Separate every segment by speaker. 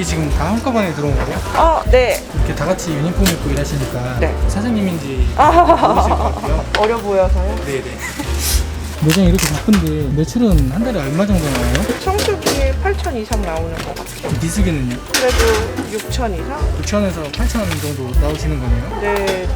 Speaker 1: 이게 지금 다 한꺼번에 들어온 거예요?
Speaker 2: 아, 네.
Speaker 1: 이렇게 다 같이 유니폼 입고 일하시니까
Speaker 2: 네.
Speaker 1: 사장님인지
Speaker 2: 아,
Speaker 1: 모르실 것 같아요.
Speaker 2: 어려 보여서요.
Speaker 1: 네네. 매장 이렇게 바쁜데 매출은 한 달에 얼마 정도 나와요?
Speaker 2: 청소기에 8천 이상 나오는 것 같아요.
Speaker 1: 비수기는요?
Speaker 2: 그래도 6천 이상?
Speaker 1: 6천에서 8천 정도 나오시는 거네요.
Speaker 2: 네.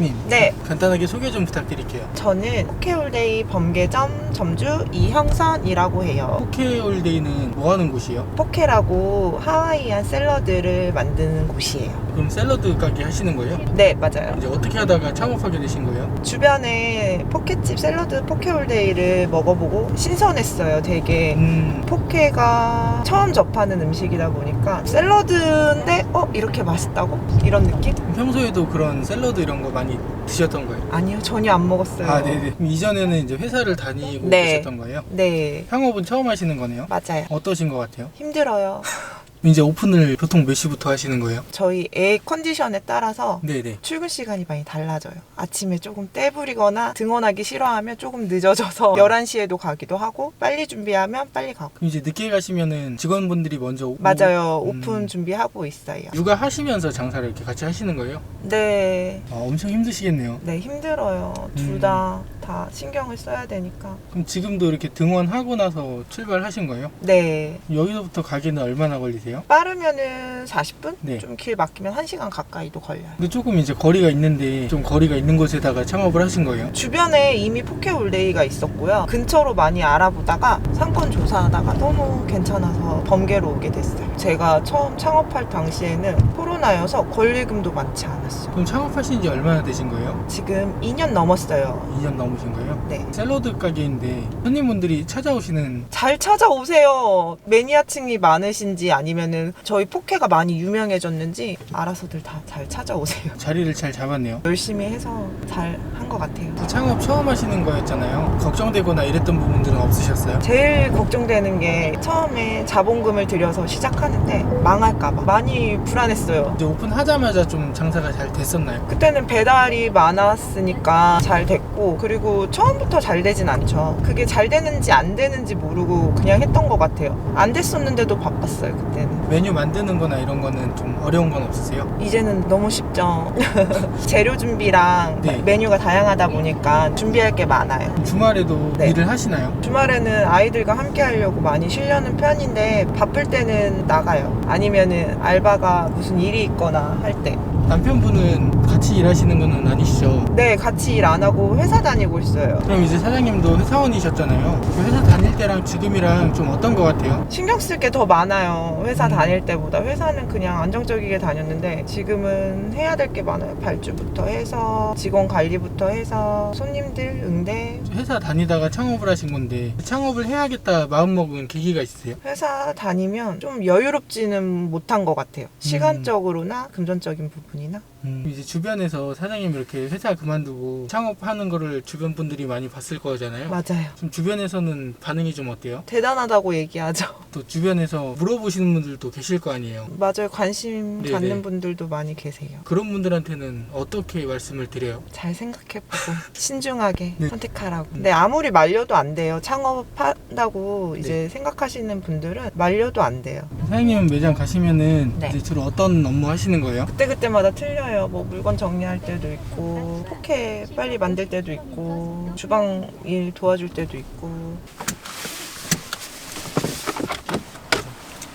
Speaker 1: 사장님
Speaker 2: 네.
Speaker 1: 간단하게 소개 좀 부탁드릴게요.
Speaker 2: 저는 포케올데이 범계점 점주 이형선이라고 해요.
Speaker 1: 포케올데이는 뭐 하는 곳이에요?
Speaker 2: 포케라고 하와이안 샐러드를 만드는 곳이에요.
Speaker 1: 그럼 샐러드 가게 하시는 거예요?
Speaker 2: 네, 맞아요.
Speaker 1: 이제 어떻게 하다가 창업하게 되신 거예요?
Speaker 2: 주변에 포케집 샐러드 포케올데이를 먹어보고 신선했어요. 되게
Speaker 1: 음,
Speaker 2: 포케가 처음 접하는 음식이다 보니까 샐러드인데 어 이렇게 맛있다고 이런 느낌?
Speaker 1: 평소에도 그런 샐러드 이런 거 많이 드셨던 거예요?
Speaker 2: 아니요 전혀 안 먹었어요.
Speaker 1: 아, 네네. 그럼 이전에는 이제 회사를 다니고
Speaker 2: 네.
Speaker 1: 계셨던 거예요?
Speaker 2: 네,
Speaker 1: 창업은 처음 하시는 거네요?
Speaker 2: 맞아요.
Speaker 1: 어떠신 것 같아요?
Speaker 2: 힘들어요.
Speaker 1: 이제 오픈을 보통 몇 시부터 하시는 거예요?
Speaker 2: 저희 애 컨디션에 따라서
Speaker 1: 네네.
Speaker 2: 출근 시간이 많이 달라져요. 아침에 조금 떼부리거나 등원하기 싫어하면 조금 늦어져서 11시에도 가기도 하고 빨리 준비하면 빨리 가고.
Speaker 1: 그럼 이제 늦게 가시면은 직원분들이 먼저 오고
Speaker 2: 맞아요.
Speaker 1: 음.
Speaker 2: 오픈 준비하고 있어요.
Speaker 1: 육아 하시면서 장사를 이렇게 같이 하시는 거예요?
Speaker 2: 네.
Speaker 1: 아, 엄청 힘드시겠네요.
Speaker 2: 네, 힘들어요.
Speaker 1: 음.
Speaker 2: 둘다 다 신경을 써야 되니까.
Speaker 1: 그럼 지금도 이렇게 등원하고 나서 출발하신 거예요?
Speaker 2: 네.
Speaker 1: 여기서부터 가기는 얼마나 걸리세요?
Speaker 2: 빠르면은 40분?
Speaker 1: 네.
Speaker 2: 좀 길 막히면 1시간 가까이도 걸려요.
Speaker 1: 근데 조금 이제 거리가 있는데 좀 거리가 있는 곳에다가 창업을 하신 거예요?
Speaker 2: 주변에 이미 포케올데이가 있었고요. 근처로 많이 알아보다가 상권 조사하다가 너무 괜찮아서 범계로 오게 됐어요. 제가 처음 창업할 당시에는 코로나여서 권리금도 많지 않았어요.
Speaker 1: 그럼 창업하신 지 얼마나 되신 거예요?
Speaker 2: 지금 2년 넘었어요.
Speaker 1: 2년 넘으신 거예요?
Speaker 2: 네.
Speaker 1: 샐러드 가게인데 손님분들이 찾아오시는
Speaker 2: 잘 찾아오세요. 매니아층이 많으신지 아니면은 저희 포케가 많이 유명해졌는지 알아서들 다 잘 찾아오세요.
Speaker 1: 자리를 잘 잡았네요.
Speaker 2: 열심히 해서 잘 한 것 같아요.
Speaker 1: 창업 처음 하시는 거였잖아요. 걱정되거나 이랬던 부분들은 없으셨어요?
Speaker 2: 제일 걱정되는 게 처음에 자본금을 들여서 시작 하는데 망할까봐 많이 불안했어요.
Speaker 1: 이제 오픈하자마자 좀 장사가 잘 됐었나요?
Speaker 2: 그때는 배달이 많았으니까 잘 됐고 그리고 처음부터 잘 되진 않죠. 그게 잘 되는지 안 되는지 모르고 그냥 했던 것 같아요. 안 됐었는데도 바빴어요 그때는.
Speaker 1: 메뉴 만드는 거나 이런 거는 좀 어려운 건 없으세요?
Speaker 2: 이제는 너무 쉽죠. 재료 준비랑
Speaker 1: 네.
Speaker 2: 메뉴가 다양하다 보니까 준비할 게 많아요.
Speaker 1: 주말에도
Speaker 2: 네.
Speaker 1: 일을 하시나요?
Speaker 2: 주말에는 아이들과 함께 하려고 많이 쉬려는 편인데 바쁠 때는 나 가요. 아니면은 알바가 무슨 일이 있거나 할 때.
Speaker 1: 남편분은 같이 일하시는 건 아니시죠?
Speaker 2: 네, 같이 일 안 하고 회사 다니고 있어요.
Speaker 1: 그럼 이제 사장님도 회사원이셨잖아요. 그 회사 다닐 때랑 지금이랑 좀 어떤 것 같아요?
Speaker 2: 신경 쓸 게 더 많아요. 회사
Speaker 1: 음.
Speaker 2: 다닐 때보다. 회사는 그냥 안정적이게 다녔는데 지금은 해야 될 게 많아요. 발주부터 해서 직원 관리부터 해서 손님들 응대.
Speaker 1: 회사 다니다가 창업을 하신 건데 창업을 해야겠다 마음먹은 계기가 있으세요?
Speaker 2: 회사 다니면 좀 여유롭지는 못한 것 같아요. 시간적으로나 금전적인 부분 이나.
Speaker 1: 음, 이제 주변에서 사장님 이렇게 회사 그만두고 창업하는 거를 주변 분들이 많이 봤을 거잖아요.
Speaker 2: 맞아요.
Speaker 1: 좀 주변에서는 반응이 좀 어때요?
Speaker 2: 대단하다고 얘기하죠.
Speaker 1: 또 주변에서 물어보시는 분들도 계실 거 아니에요.
Speaker 2: 맞아요. 관심
Speaker 1: 네네.
Speaker 2: 갖는 분들도 많이 계세요.
Speaker 1: 그런 분들한테는 어떻게 말씀을 드려요?
Speaker 2: 잘 생각해보고 신중하게
Speaker 1: 네.
Speaker 2: 선택하라고. 근데 아무리 말려도 안 돼요. 창업한다고
Speaker 1: 네.
Speaker 2: 이제 생각하시는 분들은 말려도 안 돼요.
Speaker 1: 사장님 매장 가시면은
Speaker 2: 네.
Speaker 1: 이제 주로 어떤 업무 하시는 거예요?
Speaker 2: 그때그때마다 틀려요. 뭐 물건 정리할 때도 있고, 포케 빨리 만들 때도 있고, 주방 일 도와줄 때도 있고.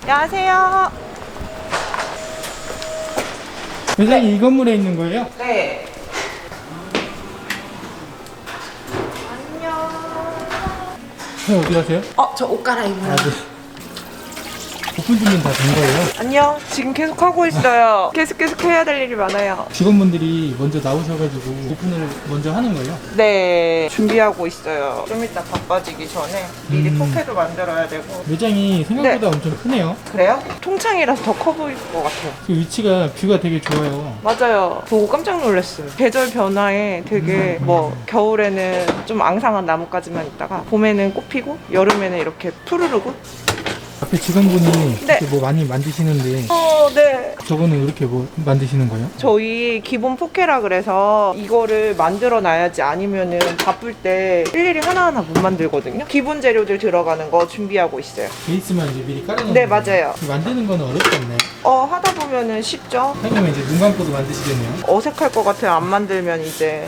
Speaker 2: 안녕하세요.
Speaker 1: 매장이 이 건물에 있는 거예요?
Speaker 2: 네. 안녕.
Speaker 1: 네, 어디 가세요?
Speaker 2: 어, 저 옷 갈아입어요.
Speaker 1: 아, 네. 오픈 준비는 다 된 거예요?
Speaker 2: 안녕. 지금 계속 하고 있어요. 계속 계속 해야 될 일이 많아요.
Speaker 1: 직원분들이 먼저 나오셔가지고 오픈을 먼저 하는 거예요?
Speaker 2: 네, 준비하고 있어요. 좀 이따 바빠지기 전에 미리
Speaker 1: 음.
Speaker 2: 포켓도 만들어야 되고.
Speaker 1: 매장이 생각보다 엄청 크네요.
Speaker 2: 그래요? 통창이라서 더 커 보일 것 같아요.
Speaker 1: 그 위치가 뷰가 되게 좋아요.
Speaker 2: 맞아요. 보고 깜짝 놀랐어요. 계절 변화에 되게 뭐 겨울에는 좀 앙상한 나뭇가지만 있다가 봄에는 꽃 피고 여름에는 이렇게 푸르르고.
Speaker 1: 앞에 직원분이
Speaker 2: 네.
Speaker 1: 이렇게 뭐 많이 만드시는데
Speaker 2: 어, 네.
Speaker 1: 저거는 이렇게 뭐 만드시는 거예요?
Speaker 2: 저희 기본 포케라 그래서 이거를 만들어 놔야지 아니면은 바쁠 때 일일이 하나하나 못 만들거든요. 기본 재료들 들어가는 거 준비하고 있어요.
Speaker 1: 베이스만 이제 미리 깔아놓는
Speaker 2: 네,
Speaker 1: 거예요?
Speaker 2: 맞아요.
Speaker 1: 만드는 거는 어렵지 않나요?
Speaker 2: 어, 하다 보면은 쉽죠?
Speaker 1: 사장님은 이제 눈 감고도 만드시겠네요.
Speaker 2: 어색할 것 같아요. 안 만들면 이제.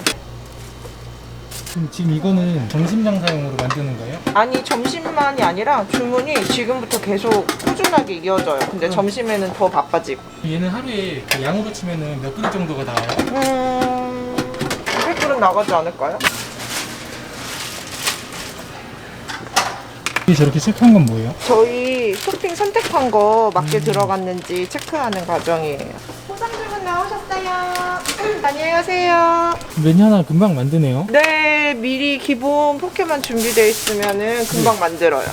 Speaker 1: 그럼 지금 이거는 점심 장사용으로 만드는 거예요?
Speaker 2: 아니, 점심만이 아니라 주문이 지금부터 계속 꾸준하게 이어져요. 근데
Speaker 1: 음.
Speaker 2: 점심에는 더 바빠지고.
Speaker 1: 얘는 하루에 그 양으로 치면은 몇 그릇 정도가 나와요?
Speaker 2: 음, 200그릇 나가지 않을까요?
Speaker 1: 이게 저렇게 체크한 건 뭐예요?
Speaker 2: 저희 토핑 선택한 거 맞게 들어갔는지 체크하는 과정이에요. 포장주문 나오셨어요. 안녕히 가세요.
Speaker 1: 메뉴 하나 금방 만드네요.
Speaker 2: 네, 미리 기본 포켓만 준비되어 있으면은 금방 만들어요.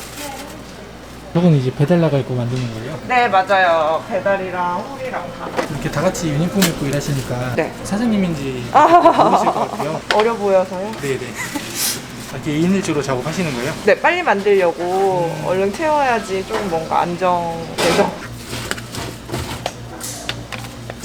Speaker 1: 저거는 이제 배달 나갈 거 만드는 거예요?
Speaker 2: 네, 맞아요. 배달이랑 홀이랑 다.
Speaker 1: 이렇게 다 같이 유니폼 입고 일하시니까
Speaker 2: 네.
Speaker 1: 사장님인지 모르실 것 같아요.
Speaker 2: 어려 보여서요?
Speaker 1: 네네. 이렇게 2인 1조로 작업하시는 거예요?
Speaker 2: 네, 빨리 만들려고 얼른 태워야지 조금 뭔가 안정돼서.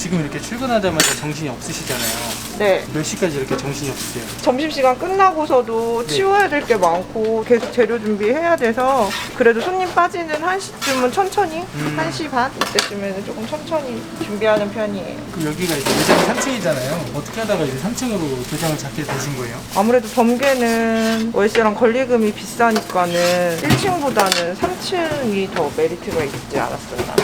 Speaker 1: 지금 이렇게 출근하자마자 정신이 없으시잖아요.
Speaker 2: 네.
Speaker 1: 몇 시까지 이렇게 정신이 없으세요?
Speaker 2: 점심시간 끝나고서도
Speaker 1: 네.
Speaker 2: 치워야 될 게 많고 계속 재료 준비해야 돼서 그래도 손님 빠지는 1시쯤은 천천히
Speaker 1: 음.
Speaker 2: 1시 반 이때쯤에는 조금 천천히 준비하는 편이에요
Speaker 1: 그 여기가 이제 매장이 3층이잖아요. 어떻게 하다가 이제 3층으로 도장을 잡게 되신 거예요?
Speaker 2: 아무래도 범계는 월세랑 권리금이 비싸니까는 1층보다는 3층이 더 메리트가 있지 않았었나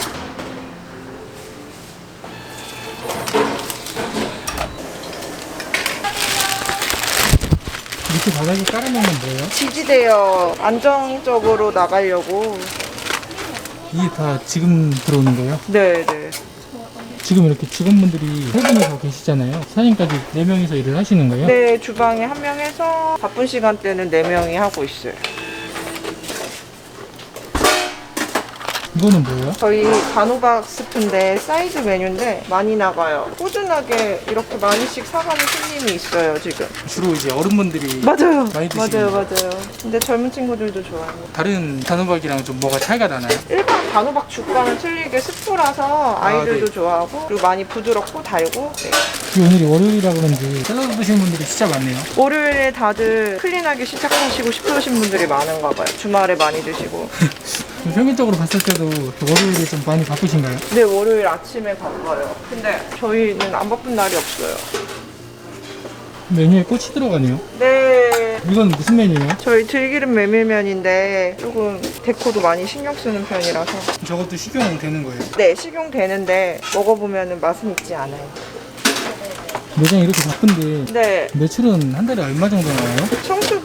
Speaker 1: 밑에 바닥에 깔아놓은 건 뭐예요?
Speaker 2: 지지대요 안정적으로 나가려고
Speaker 1: 이게 다 지금 들어오는 거예요?
Speaker 2: 네 네
Speaker 1: 지금 이렇게 직원분들이 세 분이 서 계시잖아요. 사장님까지 네 명이서 일을 하시는 거예요?
Speaker 2: 네 주방에 한 명 해서 바쁜 시간대는 4명이 하고 있어요
Speaker 1: 이거는 뭐예요?
Speaker 2: 저희 단호박 스프인데 사이드 메뉴인데 많이 나가요. 꾸준하게 이렇게 많이씩 사가는 손님이 있어요 지금.
Speaker 1: 주로 이제 어른분들이
Speaker 2: 맞아요.
Speaker 1: 많이 드시는
Speaker 2: 맞아요? 맞아요. 근데 젊은 친구들도 좋아해요.
Speaker 1: 다른 단호박이랑 좀 뭐가 차이가 나나요?
Speaker 2: 일반 단호박 죽과는 틀리게 스프라서 아이들도
Speaker 1: 네.
Speaker 2: 좋아하고 그리고 많이 부드럽고 달고 네.
Speaker 1: 이 오늘이 월요일이라 그런지 샐러드 드시는 분들이 진짜 많네요.
Speaker 2: 월요일에 다들 클린하게 시작하시고 싶으신 분들이 많은가 봐요. 주말에 많이 드시고.
Speaker 1: 그 평균적으로 봤을 때도 월요일이 좀 많이 바쁘신가요?
Speaker 2: 네, 월요일 아침에 바빠요. 근데 저희는 안 바쁜 날이 없어요.
Speaker 1: 메뉴에 꽃이 들어가네요.
Speaker 2: 네.
Speaker 1: 이건 무슨 메뉴예요?
Speaker 2: 저희 들기름 메밀면인데 조금 데코도 많이 신경 쓰는 편이라서.
Speaker 1: 저것도 식용되는 거예요?
Speaker 2: 네, 식용되는데 먹어보면 맛은 있지 않아요.
Speaker 1: 매장이 이렇게 바쁜데
Speaker 2: 네.
Speaker 1: 매출은 한 달에 얼마 정도 나와요?
Speaker 2: 청수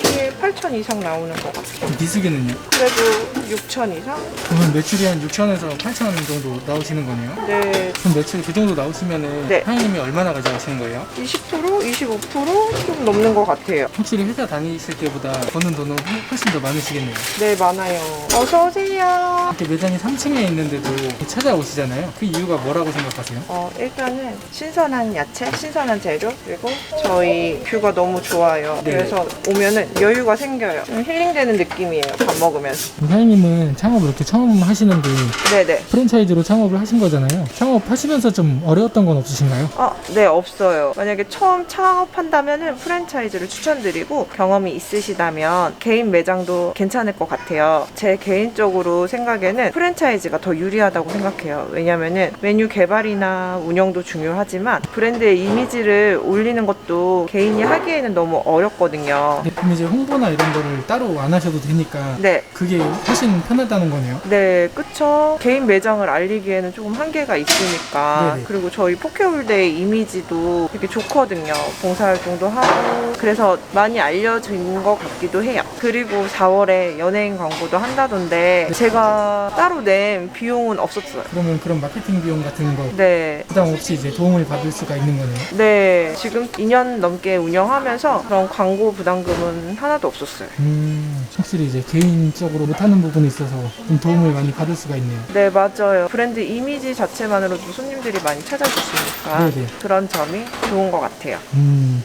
Speaker 2: 3천 이상 나오는 것 같아요.
Speaker 1: 그 비수기는요?
Speaker 2: 그래도 6천 이상?
Speaker 1: 그러면 매출이 한 6천에서 8천 정도 나오시는 거네요?
Speaker 2: 네,
Speaker 1: 그럼 매출 그 정도 나오시면
Speaker 2: 네.
Speaker 1: 사장님이 얼마나 가져가시는 거예요?
Speaker 2: 20% 25%좀 넘는 것 같아요.
Speaker 1: 확실히 회사 다니실 때보다 버는 돈은 훨씬 더 많으시겠네요.
Speaker 2: 네, 많아요. 어서 오세요.
Speaker 1: 이렇게 매장이 3층에 있는데도 찾아오시잖아요. 그 이유가 뭐라고 생각하세요?
Speaker 2: 어, 일단은 신선한 야채, 신선한 재료, 그리고 저희 뷰가 너무 좋아요.
Speaker 1: 네.
Speaker 2: 그래서 오면은 여유가 생겨요. 좀 힐링되는 느낌이에요. 밥 먹으면서.
Speaker 1: 사장님은 창업을 이렇게 처음 하시는데
Speaker 2: 네네.
Speaker 1: 프랜차이즈로 창업을 하신 거잖아요. 창업하시면서 좀 어려웠던 건 없으신가요?
Speaker 2: 아, 네, 없어요. 만약에 처음 창업한다면은 프랜차이즈를 추천드리고 경험이 있으시다면 개인 매장도 괜찮을 것 같아요. 제 개인적으로 생각에는 프랜차이즈가 더 유리하다고 생각해요. 왜냐면은 메뉴 개발이나 운영도 중요하지만 브랜드의 이미지를 올리는 것도 개인이 하기에는 너무 어렵거든요.
Speaker 1: 네, 그럼 이제 홍보나 이런 거를 따로 안 하셔도 되니까
Speaker 2: 네.
Speaker 1: 그게 훨씬 편하다는 거네요.
Speaker 2: 네, 그쵸. 개인 매장을 알리기에는 조금 한계가 있으니까.
Speaker 1: 네네.
Speaker 2: 그리고 저희 포켓월드의 이미지도 되게 좋거든요. 봉사활동도 하고. 그래서 많이 알려진 것 같기도 해요. 그리고 4월에 연예인 광고도 한다던데, 제가 따로 낸 비용은 없었어요.
Speaker 1: 그러면 그런 마케팅 비용 같은 거
Speaker 2: 네.
Speaker 1: 부담 없이 이제 도움을 받을 수가 있는 거네요.
Speaker 2: 네. 지금 2년 넘게 운영하면서 그런 광고 부담금은 하나도 없었어요.
Speaker 1: 음, 확실히 이제 개인적으로 못하는 부분이 있어서 좀 도움을 많이 받을 수가 있네요.
Speaker 2: 네, 맞아요. 브랜드 이미지 자체만으로도 손님들이 많이 찾아주시니까
Speaker 1: 네네.
Speaker 2: 그런 점이 좋은 것 같아요.
Speaker 1: 음.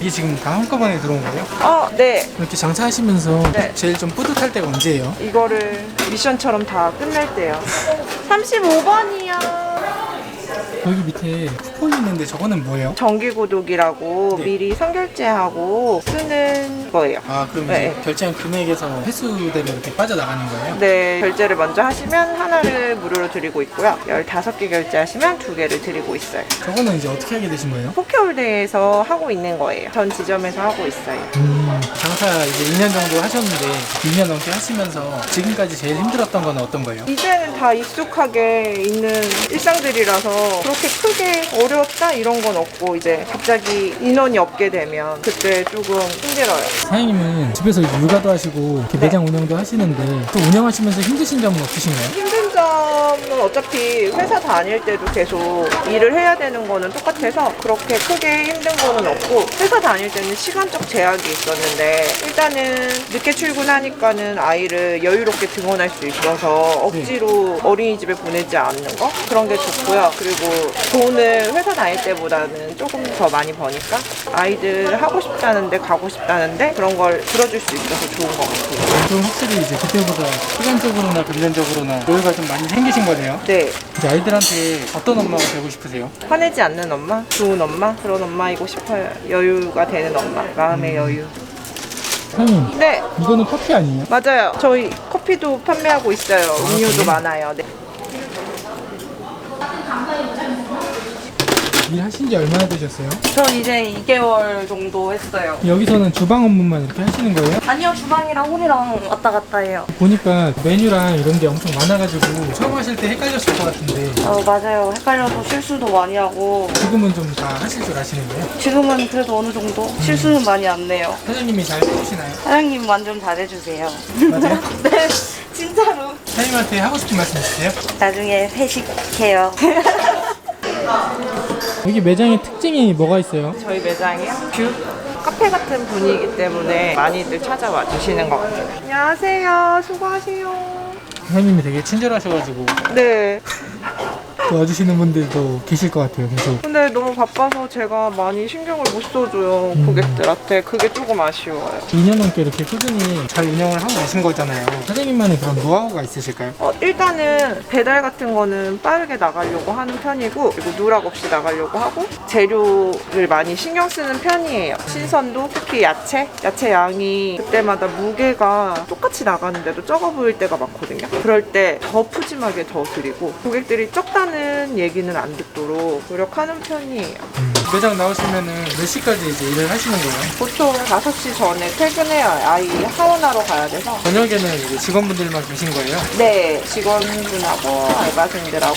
Speaker 1: 이게 지금 다 한꺼번에 들어온 거예요?
Speaker 2: 어, 네.
Speaker 1: 이렇게 장사하시면서
Speaker 2: 네.
Speaker 1: 제일 좀 뿌듯할 때가 언제예요?
Speaker 2: 이거를 미션처럼 다 끝낼 때요. 35번이요.
Speaker 1: 여기 밑에 쿠폰이 있는데 저거는 뭐예요?
Speaker 2: 정기구독이라고
Speaker 1: 네.
Speaker 2: 미리 선결제하고 쓰는 거예요.
Speaker 1: 아 그럼
Speaker 2: 네.
Speaker 1: 이제 결제한 금액에서 횟수대로 이렇게 빠져나가는 거예요?
Speaker 2: 네, 결제를 먼저 하시면 하나를 무료로 드리고 있고요. 15개 결제하시면 두 개를 드리고 있어요.
Speaker 1: 저거는 이제 어떻게 하게 되신 거예요?
Speaker 2: 포켓홀대에서 하고 있는 거예요. 전 지점에서 하고 있어요.
Speaker 1: 음, 장사 이제 2년 정도 하셨는데 2년 넘게 하시면서 지금까지 제일 힘들었던 건 어떤 거예요?
Speaker 2: 이제는 다 익숙하게 있는 일상들이라서 그 렇게 크게 어렵다 이런 건 없고 이제 갑자기 인원이 없게 되면 그때 조금 힘들어요.
Speaker 1: 사장님은 집에서 육아도 하시고 이렇게
Speaker 2: 네.
Speaker 1: 매장 운영도 하시는데 또 운영하시면서 힘드신 점은 없으신가요?
Speaker 2: 힘든 점은 어차피 회사 다닐 때도 계속 일을 해야 되는 거는 똑같아서 그렇게 크게 힘든 거는 없고 회사 다닐 때는 시간적 제약이 있었는데 일단은 늦게 출근하니까는 아이를 여유롭게 등원할 수 있어서 억지로 어린이집에 보내지 않는 거 그런 게 좋고요. 그리고 돈을 회사 다닐 때보다는 조금 더 많이 버니까 아이들 하고 싶다는데 가고 싶다는데 그런 걸 들어줄 수 있어서 좋은 것 같아요.
Speaker 1: 좀 확실히 이제 그때보다 시간적으로나 금전적으로나 여유가 좀 많이 생기신 거네요.
Speaker 2: 네.
Speaker 1: 이제 아이들한테 어떤 엄마가 되고 싶으세요?
Speaker 2: 화내지 않는 엄마, 좋은 엄마, 그런 엄마이고 싶어요. 여유가 되는 엄마, 마음의 여유.
Speaker 1: 사장님
Speaker 2: 네,
Speaker 1: 이거는 커피 아니에요?
Speaker 2: 맞아요. 저희 커피도 판매하고 있어요. 음료도
Speaker 1: 그래요?
Speaker 2: 많아요. 네.
Speaker 1: 일하신 지 얼마나 되셨어요?
Speaker 3: 전 이제 2개월 정도 했어요.
Speaker 1: 여기서는 주방 업무만 이렇게 하시는 거예요?
Speaker 3: 아니요, 주방이랑 홀이랑 왔다 갔다 해요.
Speaker 1: 보니까 메뉴랑 이런 게 엄청 많아가지고 처음 하실 때 헷갈렸을 것 같은데
Speaker 3: 어, 맞아요. 헷갈려서 실수도 많이 하고,
Speaker 1: 지금은 좀 다 하실 줄 아시는 거예요?
Speaker 3: 지금은 그래도 어느 정도 실수는 많이 안 내요.
Speaker 1: 사장님이 잘 해주시나요?
Speaker 3: 사장님 완전 잘해주세요.
Speaker 1: 맞아요?
Speaker 3: 네, 진짜로.
Speaker 1: 사장님한테 하고 싶은 말씀 있으세요?
Speaker 3: 나중에 회식해요.
Speaker 1: 여기 매장의 특징이 뭐가 있어요?
Speaker 2: 저희 매장이요. 뷰 카페 같은 분위기 때문에 많이들 찾아와 주시는 것 같아요. 안녕하세요. 수고하세요.
Speaker 1: 사장님이 되게 친절하셔가지고
Speaker 2: 네.
Speaker 1: 도와주시는 분들도 계실 것 같아요 계속
Speaker 2: 근데 너무 바빠서 제가 많이 신경을 못 써줘요. 고객들한테. 그게 조금 아쉬워요.
Speaker 1: 2년 넘게 이렇게 꾸준히 잘 운영을 하고 계신 거잖아요 사장님만의 그런 노하우가 있으실까요?
Speaker 2: 어, 일단은 배달 같은 거는 빠르게 나가려고 하는 편이고 그리고 누락 없이 나가려고 하고 재료를 많이 신경 쓰는 편이에요. 신선도 특히 야채, 야채 양이 그때마다 무게가 똑같이 나가는데도 적어 보일 때가 많거든요. 그럴 때 더 푸짐하게 더 드리고 고객들이 적다는 얘기는 안 듣도록 노력하는 편이에요.
Speaker 1: 매장 나오시면은 몇 시까지 이제 일을 하시는 거예요?
Speaker 2: 보통 5시 전에 퇴근해요. 아이 하원하러 가야 돼서.
Speaker 1: 저녁에는 이제 직원분들만 계신 거예요?
Speaker 2: 네, 직원분하고 알바생들하고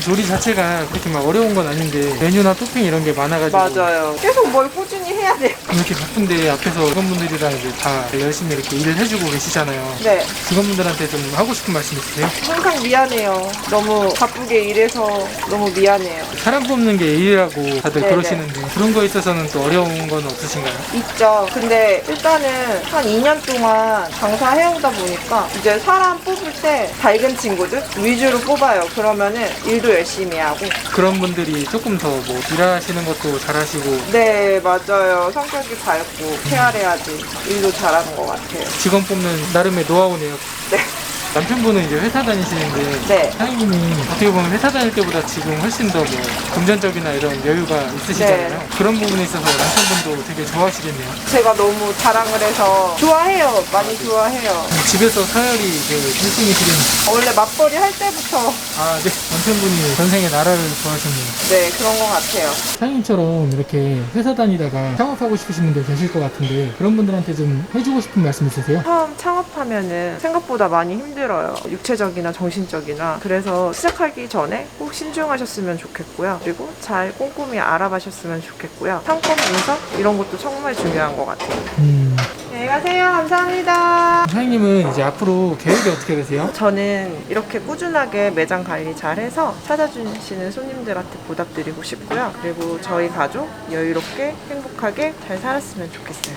Speaker 1: 조리 자체가 그렇게 막 어려운 건 아닌데 메뉴나 토핑 이런 게 많아가지고
Speaker 2: 맞아요. 계속 뭘 꾸준히 해야 돼요.
Speaker 1: 이렇게 바쁜데 앞에서 직원분들이랑 이제 다 열심히 이렇게 일을 해주고 계시잖아요
Speaker 2: 네,
Speaker 1: 직원분들한테 좀 하고 싶은 말씀 있으세요?
Speaker 2: 항상 미안해요. 너무 바쁘게 일해서 너무 미안해요.
Speaker 1: 사람 뽑는 게 일이라고 다들
Speaker 2: 네네.
Speaker 1: 그러시는데 그런 거에 있어서는 또 어려운 건 없으신가요?
Speaker 2: 있죠. 근데 일단은 한 2년 동안 장사해오다 보니까 이제 사람 뽑을 때 밝은 친구들 위주로 뽑아요. 그러면은 일도 열심히 하고.
Speaker 1: 그런 분들이 조금 더 뭐 일하시는 것도 잘하시고
Speaker 2: 네, 맞아요. 성격이 밝고 케어해야지 일도 잘하는 것 같아요.
Speaker 1: 직원 뽑는 나름의 노하우네요.
Speaker 2: 네.
Speaker 1: 남편분은 이제 회사 다니시는데
Speaker 2: 네.
Speaker 1: 사장님이 어떻게 보면 회사 다닐 때보다 지금 훨씬 더 뭐 금전적이나 이런 여유가 있으시잖아요.
Speaker 2: 네.
Speaker 1: 그런 부분에 있어서 남편분도 되게 좋아하시겠네요.
Speaker 2: 제가 너무 자랑을 해서 좋아해요. 많이 좋아해요.
Speaker 1: 집에서 사열이 그 1등이시는
Speaker 2: 원래 맞벌이 할 때부터
Speaker 1: 아, 네. 남편분이 전생에 나라를 좋아하셨네요.
Speaker 2: 네, 그런 것 같아요.
Speaker 1: 사장님처럼 이렇게 회사 다니다가 창업하고 싶으신 분들 계실 것 같은데 그런 분들한테 좀 해주고 싶은 말씀 있으세요?
Speaker 2: 처음 창업하면은 생각보다 많이 힘들어요. 육체적이나 정신적이나. 그래서 시작하기 전에 꼭 신중하셨으면 좋겠고요. 그리고 잘 꼼꼼히 알아봐셨으면 좋겠고요. 상권 분석 이런 것도 정말 중요한 것 같아요.
Speaker 1: 음,
Speaker 2: 안녕히 가세요. 감사합니다.
Speaker 1: 사장님은 이제 앞으로 계획이 어떻게 되세요?
Speaker 2: 저는 이렇게 꾸준하게 매장 관리 잘해서 찾아주시는 손님들한테 보답드리고 싶고요. 그리고 저희 가족 여유롭게 행복하게 잘 살았으면 좋겠어요.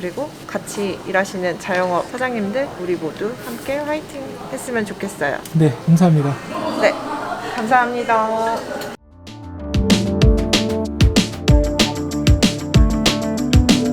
Speaker 2: 그리고 같이 일하시는 자영업 사장님들 우리 모두 함께 화이팅 했으면 좋겠어요.
Speaker 1: 네, 감사합니다.
Speaker 2: 네, 감사합니다.